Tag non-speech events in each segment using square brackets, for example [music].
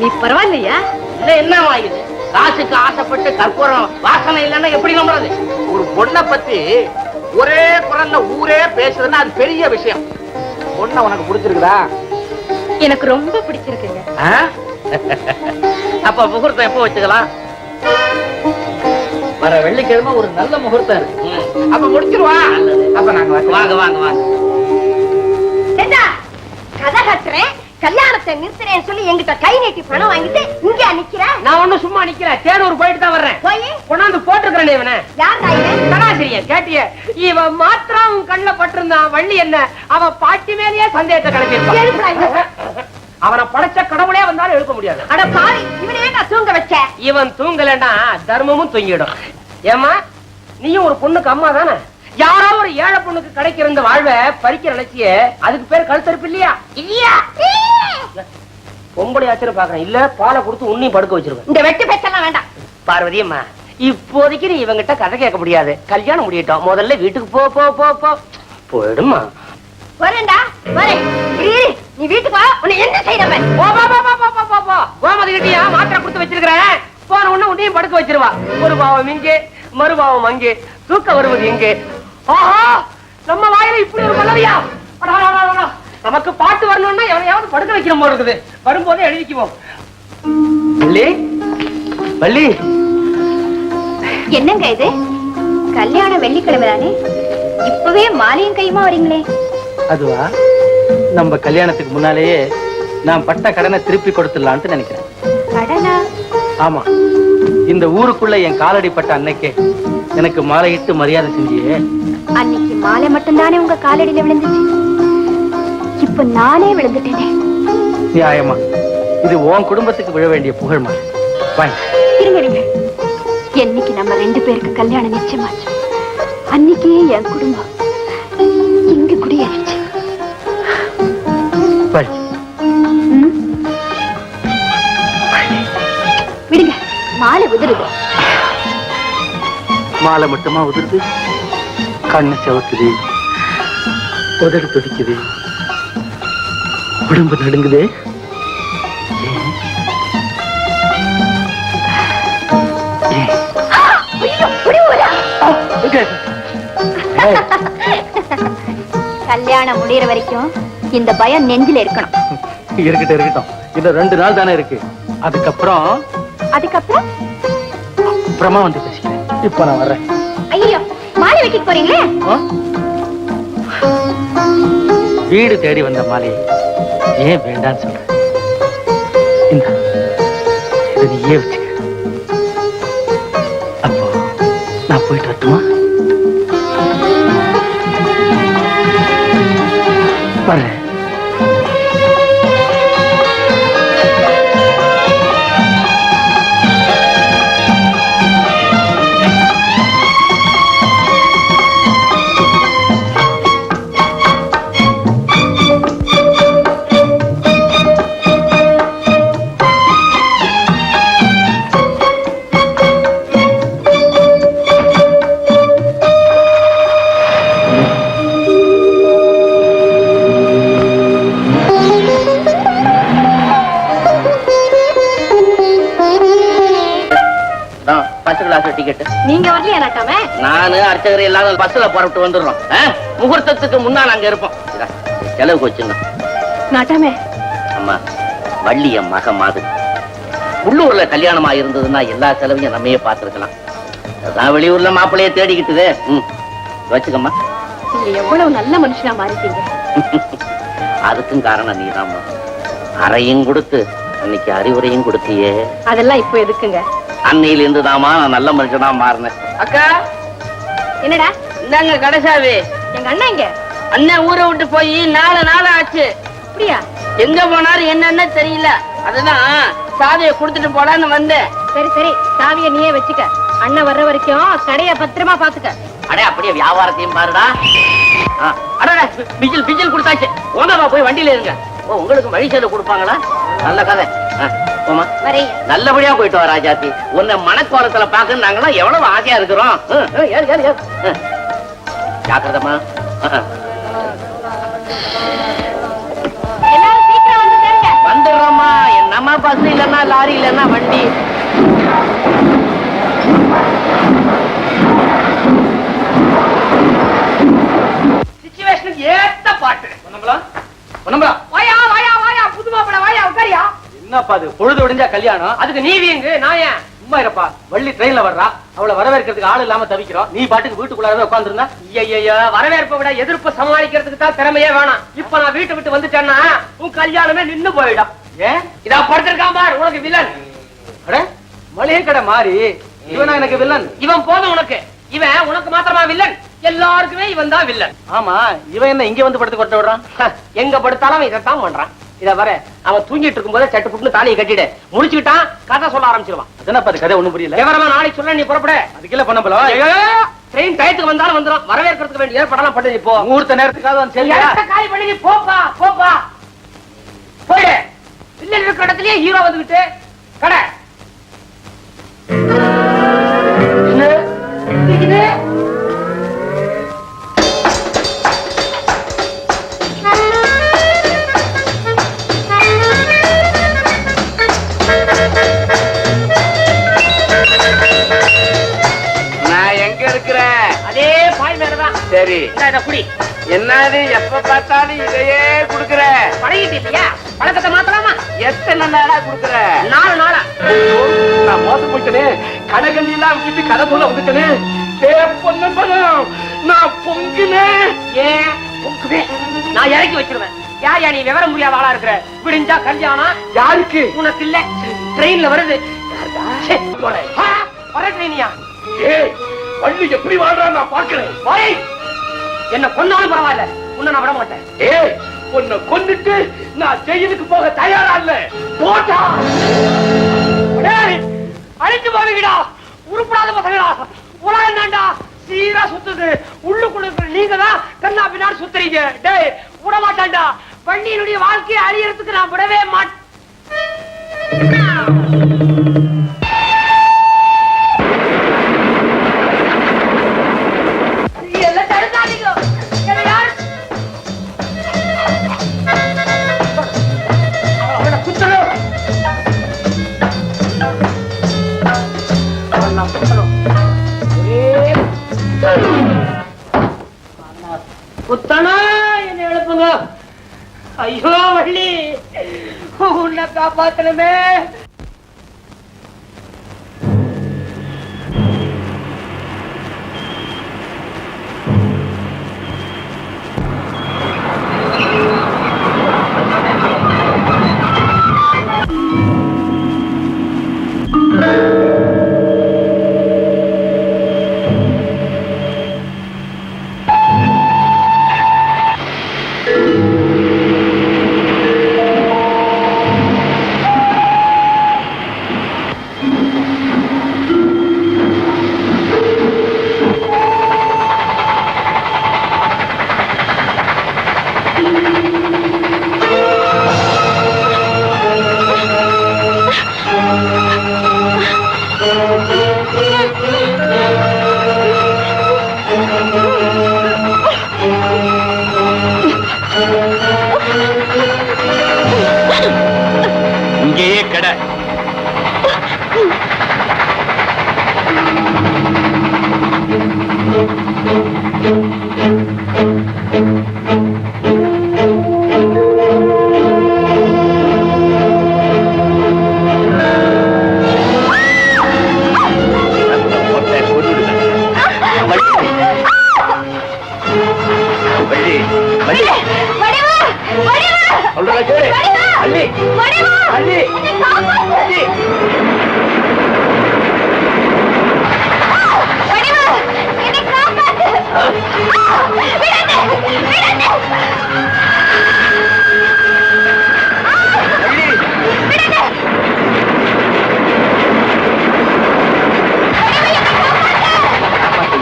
நீ பரவாயில்லையா? இல்ல என்னமா இது காசுக்கு ஆசைப்பட்டு கற்பூரம் வாசனை இல்லைன்னா எப்படி நம்புறது? ஒரு பொண்ணை பத்தி ஒரே குரல்ல ஊரே பேசுதுன்னா அது பெரிய விஷயம். பொண்ணை உனக்கு பிடிச்சிருக்குதா? எனக்கு ரொம்ப பிடிச்சிருக்குங்க? அப்ப முகூர்த்தம் எப்போ வச்சுக்கலாம்? வர வெள்ளிக்கிழமை ஒரு நல்ல முகூர்த்தம் இருக்கு. அப்ப முடிச்சிருவா? அப்ப நாங்க வாங்க. வாங்க வாங்க கதை கட்டுறேன்? கல்யாணத்தை நிறுத்துறேன்னு சொல்லி என்கிட்ட கை நீட்டி பணம் வாங்கிட்டு இங்க நிக்கிற? நான் ஒண்ணும் சும்மா நிக்கிறேன் தேனூர் போயிட்டு தான் வர்றேன். போய்? கொண்டாந்து போட்டுக்கிறேன் இவனை. சராசரிய கேட்டிய. இவன் மாத்திரம் கண்ணுல பட்டிருந்தான் வள்ளி என்ன? அவன் பாட்டி மேலேயே சந்தேகத்தை. கிளப்பியிருப்பான் அவனை படைச்ச கடவுளே வந்தாலும் எழுப்ப முடியாது. அட பாவி இவனே நான் தூங்க வச்ச? இவன் தூங்கலன்னா தர்மமும் தூங்கிடும். ஏமா நீயும் ஒரு பொண்ணுக்கு அம்மா தானே? யாரோ ஒரு ஏழை பொண்ணுக்கு கிடைக்கிற இந்த வாழ்வை பறிக்கிற நினைச்சிய அதுக்கு பேர் கழுத்தறுப்பு இல்லையா? இல்லையா? பொம்பளை ஆச்சரிய பாக்குறேன் இல்ல பாலை கொடுத்து உன்னையும் படுக்க வச்சிருக்கேன் இந்த வெட்டு பேச்செல்லாம் வேண்டாம். பார்வதி அம்மா இப்போதைக்கு நீ இவங்கிட்ட கதை கேட்க முடியாது. கல்யாணம் முடியட்டும். முதல்ல வீட்டுக்கு போ போ போ போ. போயிடுமா வரேன்டா வரேன். நீ வீட்டுக்கு வா. உன்னை என்ன செய்யறவன் போ போ போ போ போ போ போ. கோமதி கிட்டியா மாத்திரை கொடுத்து வச்சிருக்கிறேன் போன உடனே உன்னையும் படுக்க வச்சிருவா. ஒரு பாவம் இங்கே மறுபாவம் அங்கே. தூக்க வருவது இங்கே. ஆஹா நம்ம வாயில இப்படி ஒரு மலரியா. நமக்கு பாட்டு வரணும்னா எவனையாவது படுக்க வைக்கணும் போல இருக்குது. வரும்போதே எழுதிக்குவோம். வள்ளி வள்ளி என்னங்க இது? கல்யாணம் வெள்ளிக்கிழமை தானே இப்பவே மாலையும் கையுமா வரீங்களே? அதுவா? நம்ம கல்யாணத்துக்கு முன்னாலேயே நான் பட்ட கடனை திருப்பி கொடுத்துடலான்ட்டு நினைக்கிறேன். கடனா? ஆமா. இந்த ஊருக்குள்ள என் காலடி பட்ட அன்னைக்கே எனக்கு மாலையிட்டு மரியாதை செஞ்சியே. அன்னைக்கு மாலை மட்டும்தானே உங்க காலடியில விழுந்துச்சு? இப்ப நானே விழுந்துட்டேனே. நியாயமா. இது உன் குடும்பத்துக்கு விழ வேண்டிய புகழ் மாலை. வாங்க. இருங்க இருங்க. என்னைக்கு நம்ம ரெண்டு பேருக்கு கல்யாணம் நிச்சயமாச்சு. அன்னைக்கே என் குடும்பம் இங்க குடியேறிச்சு. வாங்க. ம்? விடுங்க. மாலை உதிருது. மாலை மட்டுமா உதிருது கண்ணு செவக்குது. உதடு துடிக்குது. உடம்பு நடுங்குது. கல்யாணம் முடியற வரைக்கும் இந்த பயம் நெஞ்சில இருக்கணும். இருக்கட்டும் இருக்கட்டும். இன்னும் ரெண்டு நாள் தானே இருக்கு. அதுக்கப்புறம் அதுக்கப்புறம்? அப்புறமா வந்து பேசிக்கிறேன். இப்ப நான் வர்றேன் ஐயோ மாலை வெட்டிட்டு போறீங்களே? வீடு தேடி வந்த மாலையை ஏன் வேண்டான்னு சொல்ற இந்த இதை நீயே வச்சுக்க. அப்போ நான் போயிட்டு வரட்டுமா? வர்றேன் பஸ் கிளாஸ் டிக்கெட் நீங்க நட்டாம? நானு அர்ச்சகர் எல்லாரும் பஸ்ல புறப்பட்டு வந்துடுறோம்? முகூர்த்தத்துக்கு முன்னால் அங்க இருப்போம். இதா, செலவுக்கு வச்சுங்க நட்டாமே? அம்மா வள்ளி என் மக மாது உள்ளூர்ல கல்யாணமா இருந்ததுன்னா எல்லா செலவையும் நம்மையே பார்த்திருக்கலாம். அதான் வெளியூர்ல மாப்பிள்ளைய தேடிக்கிட்டுதே. ம். வச்சுக்கம்மா. நீங்க எவ்வளவு நல்ல மனுஷனா மாறிட்டீங்க. [laughs] அதுக்கும் காரணம் நீதாம்மா. அறையும் கொடுத்து அன்னைக்கு அறிவுரையும் கொடுத்தியே. அதெல்லாம் இப்போ எதுக்குங்க? அன்னையில இருந்து தாமா நான் நல்ல மனுஷனா மாறினேன். அக்கா என்னடா? இந்தாங்க கடைசாவி. எங்க அண்ணன் இங்க? அண்ணன் ஊரை விட்டு போய் நாலு நாள் ஆச்சு. அப்படியா? எங்க போனாரு என்னன்னு தெரியல. அதுதான் சாவியை கொடுத்துட்டு போலான்னு வந்தேன். சரி சரி. சாவிய நீயே வச்சுக்க. அண்ணன் வர்ற வரைக்கும் கடைய பத்திரமா பாத்துக்க அடே அப்படியே வியாபாரத்தையும் பாருடா. அடடே, பிஜில் பிஜில் கொடுத்தாச்சு. ஓனரா போய் வண்டியில இருங்க. ஓ உங்களுக்கு வழி சேலை கொடுப்பாங்களா? நல்ல கதை. போமா நல்லபடியா போயிட்டு வா ராஜாத்தி. உன்னை மனக்கோலத்துல பாக்க நாங்களாம் எவ்வளவு ஆசையா இருக்கிறோம். ஜாக்கிரதமா வந்துடுறோமா என்னம்மா பஸ் இல்லன்னா லாரி இல்லன்னா வண்டி. சுச்சுவேஷனுக்கு ஏத்த பாட்டு. ஒன்னம்பளா ஒன்னம்பளா என்னப்பா அது? பொழுது விடிஞ்சா கல்யாணம்? அதுக்கு நீ வீங்கு நான் ஏன்? சும்மா இருப்பா. வள்ளி ட்ரெயின்ல வர்றா. அவளை வரவேற்கிறதுக்கு ஆள் இல்லாம தவிக்கிறோம். நீ பாட்டுக்கு வீட்டுக்குள்ளாரவே உட்காந்துருந்தா ஐயையோ வரவேற்பை விட எதிர்ப்பு சமாளிக்கிறதுக்கு தான் திறமையே வேணாம். இப்ப நான் வீட்டை விட்டு வந்துட்டேன்னா உன் கல்யாணமே நின்னு போயிடும். ஏன்? இதா படுத்திருக்கான் பார் உனக்கு வில்லன். அட மளிகை கடை மாறி. இவனா எனக்கு வில்லன்? இவன் போதும் உனக்கு. இவன் உனக்கு மாத்திரமா வில்லன்? எல்லாருக்குமே இவன் தான் வில்லன். ஆமா இவன் என்ன இங்க வந்து படுத்து கொட்ட விடுறான்? எங்க படுத்தாலும் இதைத்தான் பண்றான். இத வர அவன் தூங்கிட்டு இருக்கும்போது சட்டு புட்டு தாலியை கட்டிடு. முடிச்சுக்கிட்டான் கதை சொல்ல ஆரம்பிச்சிருவான். அதனப்பா அது கதை? ஒண்ணும் புரியல. விவரமா நாளைக்கு சொல்ல நீ புறப்பட. அதுக்குள்ள பொன்னம்பலம் ட்ரெயின் டயத்துக்கு வந்தாலும் வந்துடும் வரவேற்கிறதுக்கு வேண்டிய ஏற்பாடெல்லாம் பண்ணி போ. முகூர்த்த நேரத்துக்காக வந்து இடத்த காலி பண்ணி போப்பா போப்பா போயிடு. வில்லன் இருக்கிற இடத்துலயே ஹீரோ வந்துகிட்டு கடை. பாய் மேலதான் சரி. இதை குடி. என்னது எப்ப பார்த்தாலும் இதையே குடுக்குற? பழகிட்டு இல்லையா பழக்கத்தை மாத்தலாமா? எத்தனை நாளா குடுக்குற? நாலு நாளா. நான் மோசம் போயிட்டனே. கடைகள்ளி எல்லாம் விட்டுட்டு கடை சொல்ல வந்துட்டனே. பொண்ணு பணம். நான் பொங்குனேன். ஏன்? உனக்குவே நான் இறக்கி வச்சிருவேன். யா யா நீ விவரம் முடியாத ஆளா இருக்கிற? விடிஞ்சா கல்யாணம். யாருக்கு? உனக்கு இல்ல. ட்ரெயின்ல வருது. வர ட்ரெயினியா? ஏய் வள்ளி எப்படி வாழ்றான் நான் பாக்குறேன் வாய் என்ன கொன்னாலும் பரவாயில்ல. உன்னை நான் விட மாட்டேன் ஏய் உன்னை கொன்னுட்டு நான் ஜெயிலுக்கு போக தயாரா இல்ல. போட்டா அழிச்சு போவீங்கடா உருப்படாத பசங்களா. உலகம் தாண்டா. சீரா சுத்துது. உள்ளுக்குள்ள இருக்கிற நீங்க தான் கண்ணா பின்னாடி சுத்துறீங்க. டேய் விட மாட்டான்டா வண்டியினுடைய வாழ்க்கையை அழியறதுக்கு நான் விடவே மாட்டேன் குத்தனா என்ன எழுப்புங்க. ஐயோ வள்ளி. உன்னை காப்பாத்தணுமே.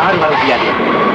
யார் மறதியாதீர்கள்